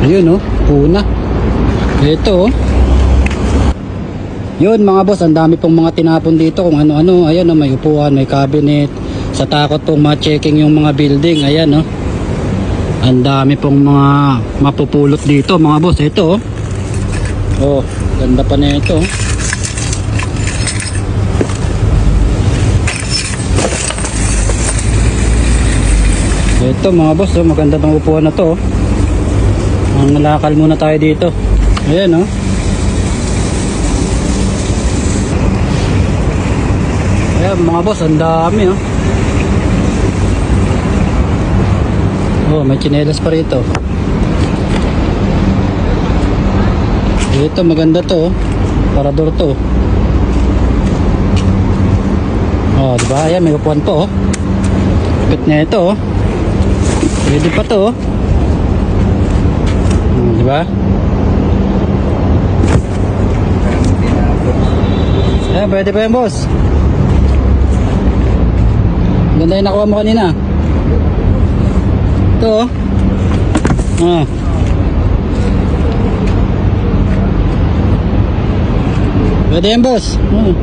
Ayun oh, una. Ito oh. Yun mga boss, ang dami pong mga tinapon dito kung ano-ano. Ayan oh, may upuan, may cabinet. Sa takot pong ma-checking yung mga building. Ayan oh. Ang dami pong mga mapupulot dito mga boss. Ito oh. Oh, ganda pa na ito. oh. Ito mga boss, oh, maganda tong upuan na to. oh. Ang lakal muna tayo dito. Ayan oh. Ayan mga boss, ang dami oh. Oh, may chinelas pa rito. Ito maganda to. oh. Parador to. Oh, di ba? Ayan, may upuan po oh. Kapit na ito oh. Pwede pa to oh. Ba? Ayan, pwede pa yan boss. Ganda yung nakuha mo kanina. Ito oh. Ah. Pwede yan boss. Hmm.